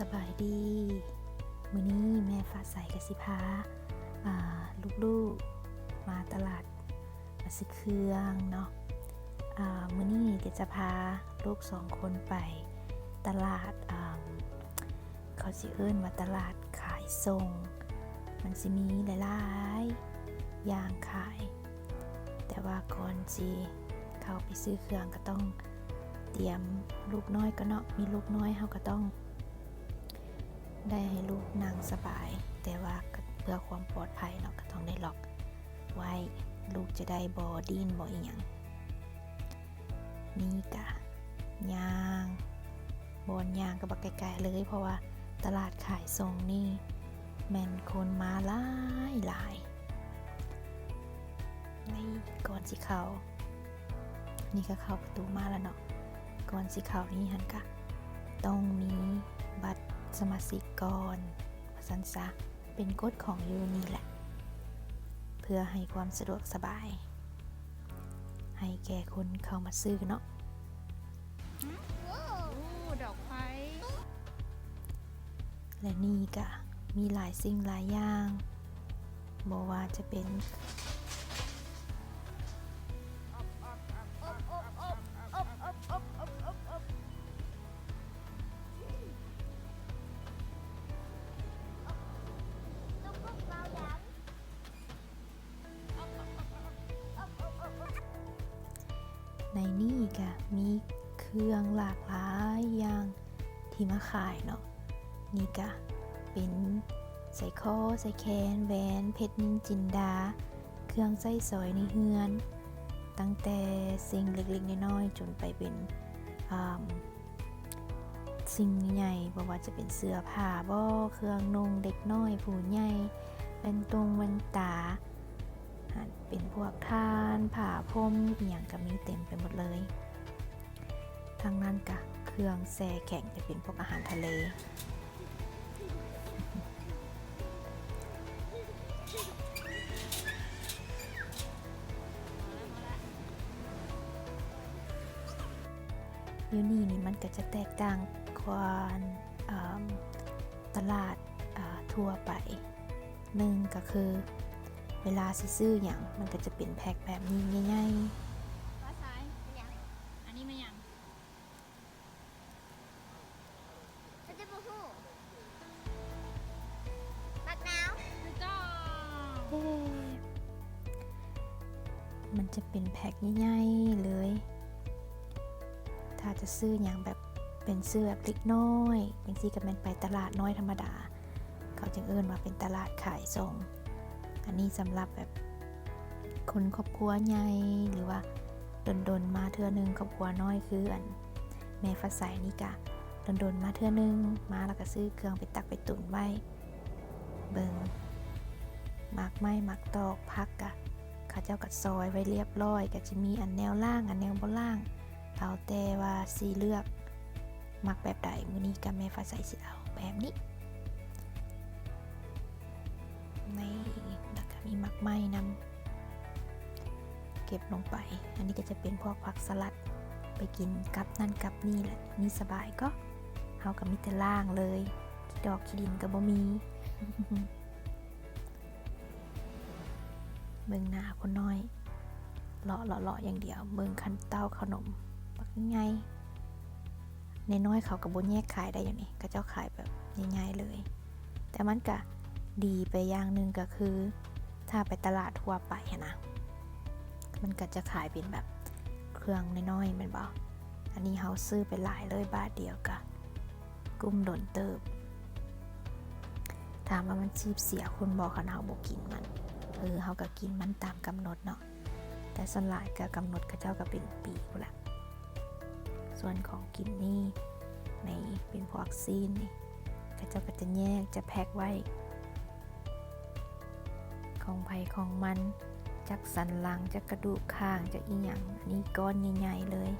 สบายดี มื้อนี้แม่ฟ้าใสกสิพาาลูกๆมาตลาดมาซื้อเครื่องเนาะมื้อนี้จะพาลูกสองคนไปตลาดอ่าเขาสิเอิ้นว่าตลาดขายส่ง มันสิมีหลายๆอย่างขาย แต่ว่าก่อนสิเขาไปซื้อเครื่องก็ต้องเตรียมลูกน้อยก็เนาะมีลูกน้อยเฮาก็ต้อง ได้ให้ลูกนั่งสบาย แต่ว่าเพื่อความปลอดภัยเนาะก็ต้องได้ล็อก ไว้ลูกจะได้บอดินบออีหยังนี่กะยางบอนยางก็บไกลๆเลย เพราะว่าตลาดขายส่งนี่แม่นคนมาหลายหลายในก่อนสิเขานี่ก็เข้าประตูมาแล้วเนาะก่อนสิเขานี่หันกะต้องมี สมาชิกก่อนสันซะเป็นกฎของยูนี่แหละ เพื่อให้ความสะดวกสบาย ให้แก่คนเข้ามาซื้อเนาะโอ้ดอกไม้และนี่ก็มีหลายสิ่งหลายอย่างบอกว่าจะเป็น ในนี่ก็มีเครื่องหลากหลายอย่างที่มาขายเนาะนี่ก็เป็นใส่คอใส่แขนแหวนเพชรนินจินดา เครื่องใส่สอยในเฮือน ตั้งแต่สิ่งเล็กๆน้อยๆจนไปเป็นสิ่งใหญ่บ่ว่าจะเป็นเสื้อผ้าบ่เครื่องนงเด็กน้อย ผู้ใหญ่เป็นตรงเป็นตา เป็นพวกทานผ่าพรมอย่างก็มีเต็มไปหมดเลยทางนั้นกะเครื่องแซ่แข็งจะเป็นพวกอาหารทะเลยูนี่นี่มันก็จะแตกต่างกว่าตลาดทั่วไปหนึ่งก็คือ เวลาสิซื้ออย่างมันก็จะเป็นแพ็คแบบนี้ง่ายฟ้าซ้ายอันนี้มันยังจะได้บูฮู้บักหนาวถูกต้องๆเอ๊ะมันจะเป็นแพ็คง่ายๆเลย ถ้าจะซื้ออย่างแบบเป็นเสื้อแบบเล็กน้อยอย่างที่ก็เป็นไปตลาดน้อยธรรมดา เขาจึงเอิ้นว่าเป็นตลาดขายส่ง อันนี้สำหรับแบบคนครอบครัวใหญ่หรือว่าดนๆมาเทื่อหนึงครอบครัวน้อยคืออันแม่ฟ้าใสนี่กะดนๆมาเทื่อหนึงมาแล้วก็ซื้อเครื่องไปตักไปตุนไว้ เบิงหมักไม้หมักตอกพักกะข้าเจ้ากัดซอยไว้เรียบร้อยก็จะมีอันแนวล่างอันแนวบนล่าง เอาแต่ว่าสีเลือกหมักแบบใดมือนี้กับแม่ฟ้าใสสิเอาแบบนี้ ไม้นำเก็บลงไป อันนี้ก็จะเป็นพวกผักสลัดไปกินกับนั่นกับนี่แหละนี่สบายก็เฮากับมิตรล่างเลยดอกขี้ดินก็บ่มีเบิ่งหน้าคนน้อยเลาะเลาะอย่างเดียวเบิ่งคันเต้าขนมปักไงในน้อยเขากับบนแยกขายได้อย่างนี้ก็เจ้าขายแบบง่ายๆเลย แต่มันก็ดีไปอย่างหนึ่งก็คือ ถ้าไปตลาดทั่วไปอะนะ มันก็จะขายเป็นแบบเครื่องน้อยๆมันบอกอันนี้เขาซื้อไปหลายเลยบาทเดียวกะกุ้มโดนเติบ ถามว่ามันชีบเสียคนบอกคันเฮาบอกกินมันเออเฮาก็กินมันตามกำหนดเนาะแต่สลายก็กำหนดเขาเจ้าก็เป็นปีกูละส่วนของกินนี่ในเป็นพวกซีนนี่เขาเจ้าก็จะแยกจะแพ็คไว้ ของไผ่ของมันจากสันหลังจากกระดูกข้างจากอีหยังอันนี้ก้อนใหญ่ๆเลย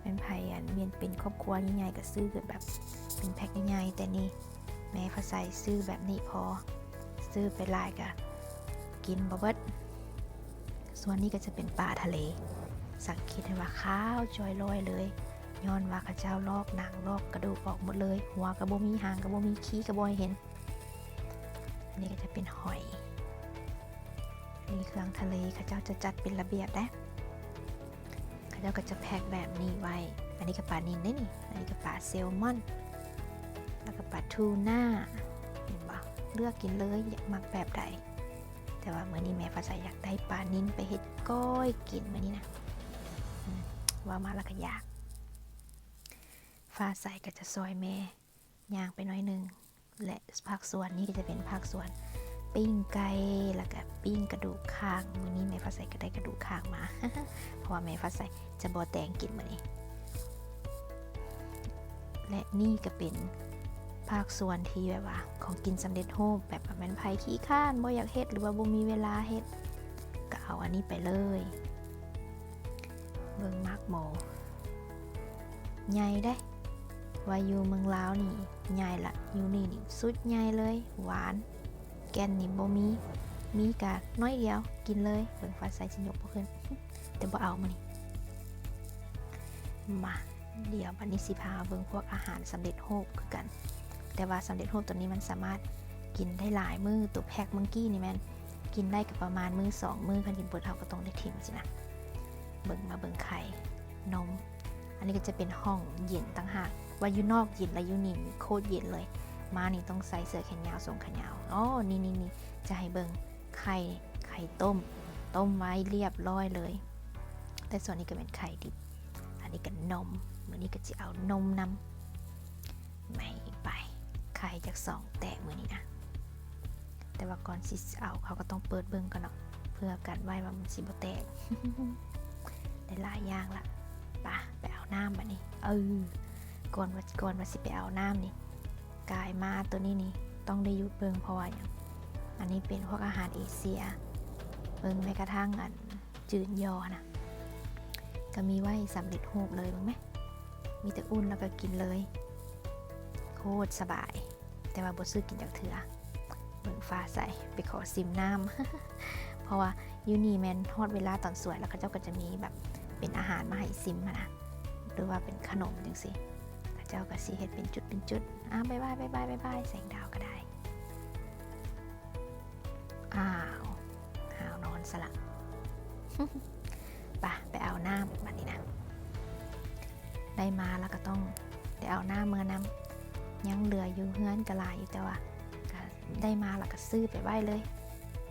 เป็นไผ่อันเมียนเป็นครอบครัวใหญ่ๆก็ซื้อกันแบบเป็นแพ็คใหญ่ๆแต่นี่แม่เขาใส่ซื้อแบบนี้พอ ซื้อไปลายกะกินบะเบิดส่วนนี้ก็จะเป็นปลาทะเล สังเกตได้ว่าข้าวจอยลอยเลยย้อนว่าข้าเจ้าลอกหนังลอกกระดูกออกหมดเลย หัวกระโบมีหางกระโบมีขี้กระโบเห็น อันนี้ก็จะเป็นหอย มีเครื่องทะเลข้าเจ้าจะจัดเป็นระเบียบนะเข้าเจ้าก็จะแพ็คแบบนี้ไว้ อันนี้ก็ปลานินได้นี่ อันนี้ก็ปลาแซลมอน แล้วก็ปลาทูน่า เห็นปะเลือกกินเลยอยากมักแบบใด แต่ว่าเมื่อนี้แม่ฟาใสอยากได้ปลานินไปเฮ็ดก้อยกินเมื่อนี้นะว่ามาแล้วก็อยากฟ้าใสก็จะซอยแม่ย่างไปน้อยนึง และภาคส่วนนี้ก็จะเป็นภาคส่วนปิ้งไก่แล้วก็ ปิ้งกระดูกข้างมือนี้แม่ฟ้าใสก็ได้กระดูกข้างมา เพราะว่าแม่ฟ้าใสจะบอแตงกินมือนี้ และนี่ก็เป็นภาคส่วนที่แบบว่า ของกินสำเร็จรูปแบบแมนไผขี้ข้านบ่อยากเฮ็ดหรือว่าบ่มีเวลาเฮ็ดก็เอาอันนี้ไปเลยเบิ่งมากหมใหญ่ได้ว่าอยู่เมืองลาวนี่ใหญ่ละอยู่นี่นี่สุดใหญ่เลย หวาน แกนนี่บ่มี มีกะน้อยเดียว กินเลยเบิ่งฟ้าใสสิยกบ่ขึ้น แต่บ่เอามานี่มาเดี๋ยวบัดนี้สิพาเบิ่งพวกอาหารสำเร็จรูปคือกัน แต่ว่าสำเร็จรูปตัวนี้มันสามารถกินได้หลายมือตัวแพ็คมังกี้นี่แม่นกินได้กับประมาณมือสองมือคันกินเปิดเท่าก็ต้องได้ทิมสินะเบิ่งมาเบิ่งไข่นม อันนี้ก็จะเป็นห้องเย็นต่างหากว่าอยู่นอกเย็นและอยู่นี่โคตรเย็นเลย มานี่ต้องใส่เสื้อแขนยาวทรงแขนยาวอ๋อนี่นี่นี่จะให้เบิ่ง ไข่ไข่ต้ม ต้มไว้เรียบร้อยเลย แต่ส่วนนี้ก็เป็นไข่ดิบ อันนี้ก็นมมือนี้ก็จะเอานมนำไม่ไปไข่จากสองแตะมือนี้นะแต่ว่าก่อนสิเอาเขาก็ต้องเปิดเบิ่งก่อนเนาะเพื่อกันไว้ว่ามันสิบแตกได้หลายอย่างละปะไปเอาน้ำบัดนี้เออก่อนว่าก่อนว่าสิไปเอาน้ำนี่กายมาตัวนี้นี่ต้องได้ยุดเบิ่งเพราะว่าอย่าง อันนี้เป็นพวกอาหารเอเชียเบิ่งแม้กระทั่งอันจืดยอนะก็มีไว้สำเร็จรูปเลยมั้งไหมมีแต่อุ่นแล้วก็กินเลย โคตรสบาย แต่ว่าบซื้อกินจากเถือเบิ่งฟ้าใสไปขอซิมน้ำเพราะว่ายูนีแมนทอดเวลาตอนสวยแล้วก็เจ้าก็จะมีแบบเป็นอาหารมาให้ซิมนะหรือว่าเป็นขนมจังสิเจ้าก็สีเฮ็ดเป็นจุดเป็นจุดอ้าวบายบายบายบายบายบายแสงดาวก็ได้ อ้าวอ้าวนอนสละไปไปเอาหน้ำบัดนี้นะได้มาแล้วก็ต้องได้เอาหน้ำเมื่อนำยังเหลืออยู่เฮือนกระลายอยู่แต่ว่าได้มาแล้วก็ซื้อไปไว้เลย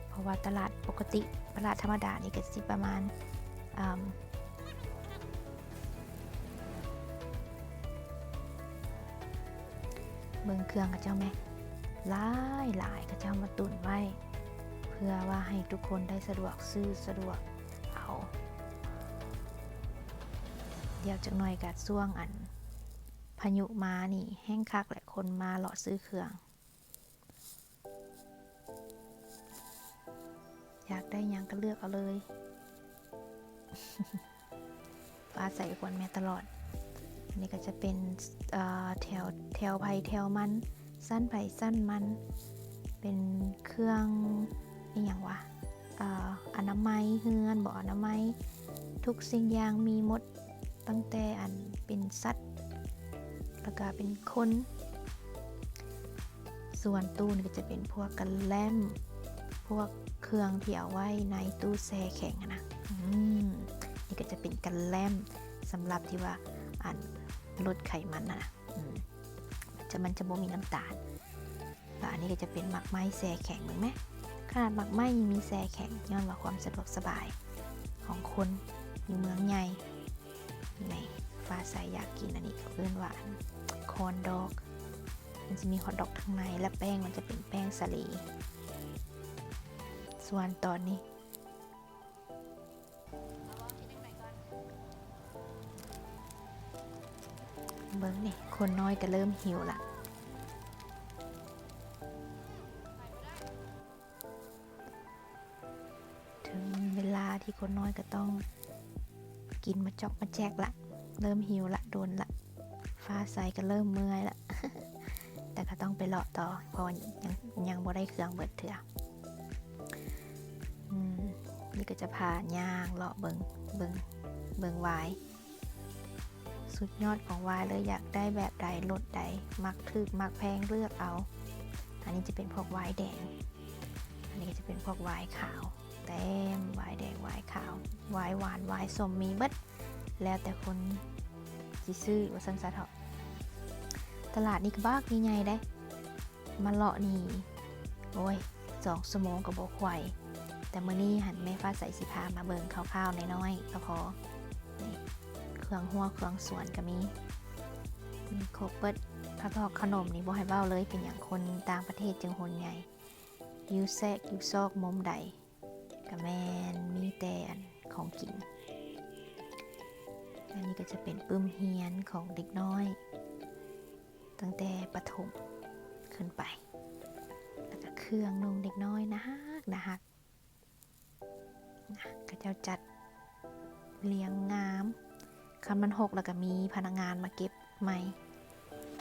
เพราะว่าตลาดปกติตลาดธรรมดานี่ก็สิประมาณอืมเบิ่งเครื่องกับเจ้าแม่หลายหลายกับเจ้ามาตุนไว้ พื่อว่าให้ทุกคนได้สะดวกซื้อสะดวกเอาเดี๋ยวจักหน่อยกัดช่วงอัน พายุมานี่แห้งคักและคนมาเลาะซื้อเครื่อง อยากได้ยังก็เลือกเอาเลยฟ้าใส่ควนแม่ตลอด อันนี้ก็จะเป็นแถวแถวไผ่แถวมัน สั้นไผ่สั้นมัน เป็นเครื่อง อย่างวะเอ่ออนามัยเฮือนบอกอนามัย ทุกสิ่งอย่างมีหมดตั้งแต่อันเป็นสัตว์แล้วก็เป็นคน ส่วนตู้นี่ก็จะเป็นพวกกันแลมพวกเครื่องที่เอาไว้ในตู้แช่แข็งนะอืมนี่ก็จะเป็นกันแลมสำหรับที่ว่าอันลดไขมันนะมันจะมันจะบ่มีน้ำตาลแล้วอันนี้ก็จะเป็นหมักไม้แช่แข็งเหมือนไหม ขนาดหมักไม้ยังมีแช่แข็งย้อนว่าความสะดวกสบายของคนอยู่เมืองใหญ่ในฟ้าใสอยากกินอันนี้ก็เอื้อนหวานคอนดอก มันจะมีฮอทดอกข้างในและแป้งมันจะเป็นแป้งสาลีส่วนตอนนี้เบิ้งนี่คนน้อยก็เริ่มหิวละ คนน้อยก็ต้อง กินมาจอกมาแจกละ เริ่มหิวละโดนละ ฟ้าใสก็เริ่มเมื่อยละ แต่ก็ต้องไปเลาะต่อเพราะยังยังบ่ได้เครื่องเบิดเถื่ออืมนี่ก็จะพาย่างเลาะเบิงเบิงเบิงไว้สสุดยอดของวายเลยอยากได้แบบใดรสใด มักถึกมักแพงเลือกเอา อันนี้จะเป็นพวกวายแดง อันนี้ก็จะเป็นพวกวายขาว แต้มวายแดงวายขาววายหวานวายสมมีเบิด แล้วแต่คนจิซื้อว่าสันสะเถาะตลาดนี่ก็บ้ากใหญ่ได้ มาเลาะนี่ โอ้ยสองสมองกับบกไหวแต่เมื่อนี้หันแม่ฟ้าใส่สิพามาเบิ่งคร่าวๆน้อยๆก็พอเครื่องหัวเครื่องสวนก็มีมีโครบเบิดข้าวทอดขนมนี่บ่ให้เบ้าเลยเป็นอย่างคนต่างประเทศจึงหนใหญ่ยูแซกยูซอกมุมใด กะแมนมีแต่อันของกิน อันนี้ก็จะเป็นปื้มเฮียนของเด็กน้อย ตั้งแต่ประถมขึ้นไป แล้วก็เครื่องนงเด็กน้อยนะฮักนะฮักนะก็จ้าจัดเลี้ยงงามคันมันหกแล้วก็มีพนักงานมาเก็บใหม่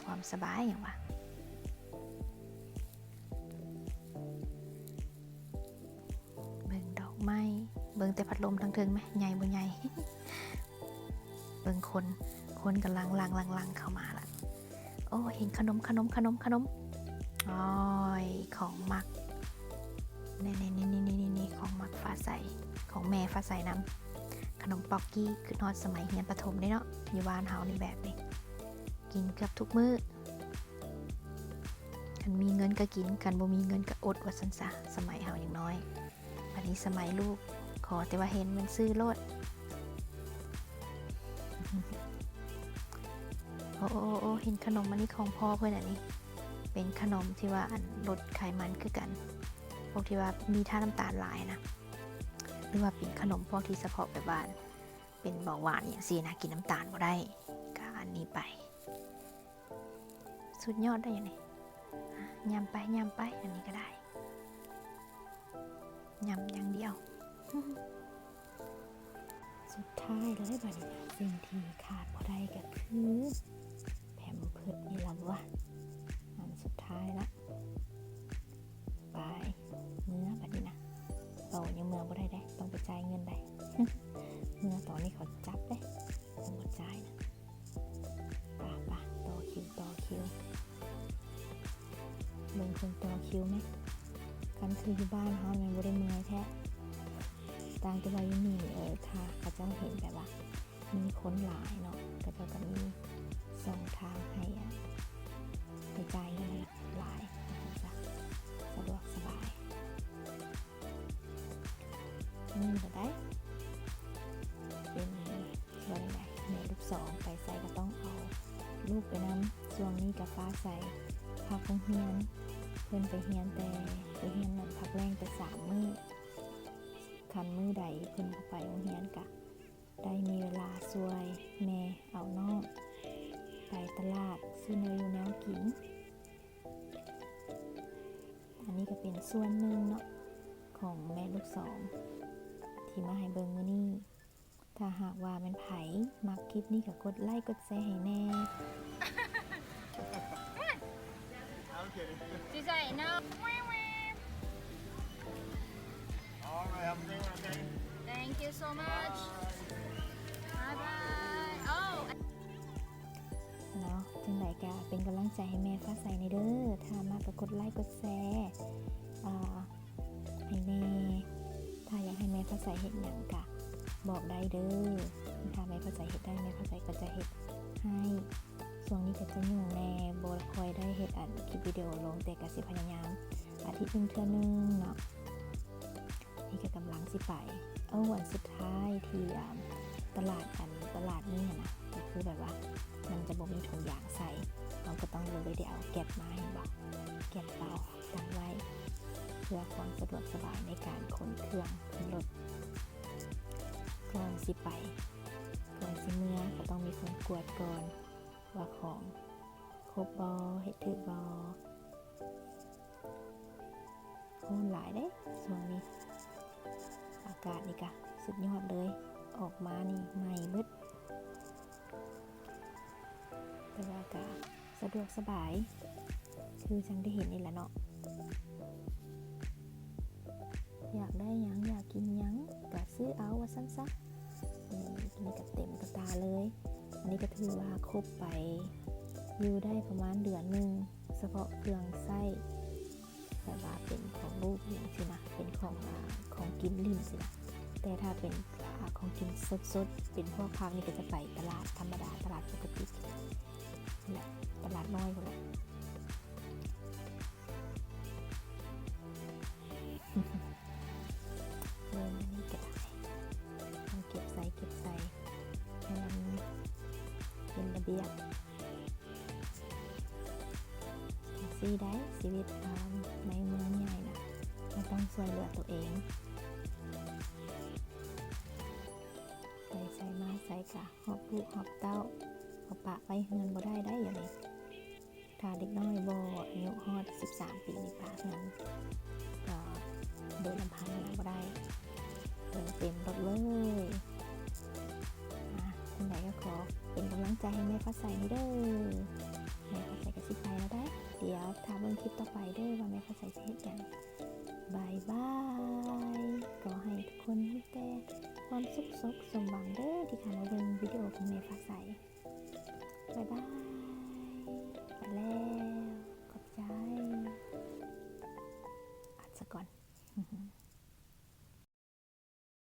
ความสบายอย่างวะ แต่พัดลมทั้งทิงไหมใหญ่บ่ใหญ่เบิ่งคน คนกำลังลังลังลังเข้ามาละโอ้ เห็นขนมขนมขนมขนมอ้อยของมักนี่นี่นี่นี่นี่นี่ของมักฟ้าใส ของแม่ฟ้าใสน้ำขนมปอกกี้คือทอดสมัยเรียนประถมได้เนาะอยู่บ้านเฮาในแบบนี้ กินเกือบทุกมื้อกันมีเงินก็กินกันบ่มีเงินก็อดว่าสันซะสมัยเฮาอย่างน้อย อันนี้สมัยลูก อแต่ว่าเห็นมันซื้อโลดโอ้โอ้โอ้เห็นขนมอันนี้ของพ่อเพื่อนอันนี้ เป็นขนมที่ว่าอันลดไขมันคือกัน พวกที่ว่ามีท่าน้ำตาลหลายนะ หรือว่าเป็นขนมพวกที่เฉพาะแบบว่าเป็นเบาหวานอย่างซีนะกินน้ำตาลบ่ได้ก็อันนี้ไป สุดยอดได้ยังไงยำไปยำไปอันนี้ก็ได้ยำอย่างเดียว สุดท้ายเลยบัดนี้นะสิ่งที่ขาดบ่ได้ก็คือแผมเพิดนี่ละวะอันสุดท้ายละไปเมื่อบัดนี้นะเรายังเมื่อบ่ได้ได้ต้องไปจ่ายเงินได้เมื่อตอนนี้เขาจับได้ต้องมดจ่ายนะป่ะป่ะต่อคิวต่อคิวเบิ่งคนต่อคิวไหมกันคืออยู่บ้านเขาแมันบ่ได้เมื่อยแท้ ต่างแต่ว่าอยู่นี่เออค่ะเขาเจ้าเห็นแบบว่า มีคนหลายเนาะก็จ้าก็มีสองทางให้อะไปจ่ายเงินหลายนะคะสะดวกสบายนี่ก็ได้ เป็นบริไงแม่ลูกสองไปใส่ก็ต้องเอา ลูกไปน้ำช่วงนี้กับฟ้าใส่พักโรงเรียน เพื่อนไปเฮียนแต่ไปเฮียนนั่นพักแรงแต่สามมื้อ คันมือใดเพิ่นเข้าไปโรงเรียนกะ ได้มีเวลาช่วยแม่เอาน้องไปตลาดซื้อเนยอยู่แนวกิน อันนี้ก็เป็นส่วนหนึ่งเนาะของแม่ลูกสอง ที่มาให้เบิงมื้อนี้ถ้าหากว่าแมันไผมักคลิปนี้ก็กดไลค์กดแชร์ให้แน่ She say no. All right, I'm doing okay. Thank you so much. Bye bye. Oh. เนาะจังไดก็เป็นกำลังใจให้แม่ฟ้าใสในเด้อถ้ามากก็กดไลค์กดแชร์อ่าให้แน่ถ้าอยากให้แม่ฟ้าใสเห็นอย่างกะบอกได้เด้อถ้าแม่ฟ้าใสเห็ดได้แม่ฟ้าใสก็จะเห็ดให้ส่วนนี้ก็จะยุ่แน่โบคอยได้เห็ดอันคลิปวิดีโอลงแต่ก็สิพยายามอาทิตย์หนึงเทื่อนึงเนาะ นี่ก็กำลังสิไป เอาวันสุดท้ายที่ตลาดอันตลาดนี่นะก็คือแบบว่ามันจะบ่มีถุงยางใส่เราก็ต้องเลยเดี๋ยวเอาแก็บมาให้บอกแก็บเป่าตั้งไว้ เพื่อความสะดวกสบายในการขนเครื่องขนรถก่อนสิไปก่อนสิเมื่อก็ต้องมีคนกวดก่อนว่าของครบบอเฮ็ดถือบอคนหลายเด้ส่วนนี้ อากาศนี่กะสุดยอดเลย ออกมานี่ใหม่เบิดแต่ว่าก็สะดวกสบาย คือจังได้เห็นนี่แหละเนาะอยากได้ยังอยากกินยังก็ซื้อเอาว่าสั้นซะนี่นี่ก็เต็มกระตาเลย อันนี้ก็ถือว่าครบไปอยู่ได้ประมาณเดือนหนึ่งเฉพาะเครื่องไส้แบบว่าเป็น ของลูกอย่างสินะเป็นของของกินลิ่นสินะแต่ถ้าเป็นของกินสดๆเป็นพวกพักนี่ก็จะไปตลาดธรรมดาตลาดปกตินั่นแหละตลาดน้อยคนละเริ่อันนี้ก็ได้ต้องเก็บใส่เก็บใส่ให้มันเป็นระเบียบซีได้ชีวิตในเมืองใหญ่ ต้องช่วยเหลือตัวเองใส่ใส่มาใส่กะหอบลูกหอบเต้าเอาปะไปเฮือนบ่ได้ได้อย่างนี้ถ้าเด็กน้อยบ่อายุฮอด 13 ปีในี่ปะเฮือนก็โดยลำพังนะบ่ได้เติมเต็มรถเลยอะคุณใดก็ขอเป็นกำลังใจให้แม่ฟ้าใสนี่เด้อแม่ฟ้าใสกับสิบไปแล้วได้ เดี๋ยวถามเบิ่งคลิปต่อไปเด้อว่าแม่ฟ้าใสจะเฮ็ดหยัง บายบาย ก็ให้ทุกคนมีแต่ความสุขสกสมหวังเด้อที่เข้ามาเบิ่งวิดีโอของแม่ฟ้าใสบายบาย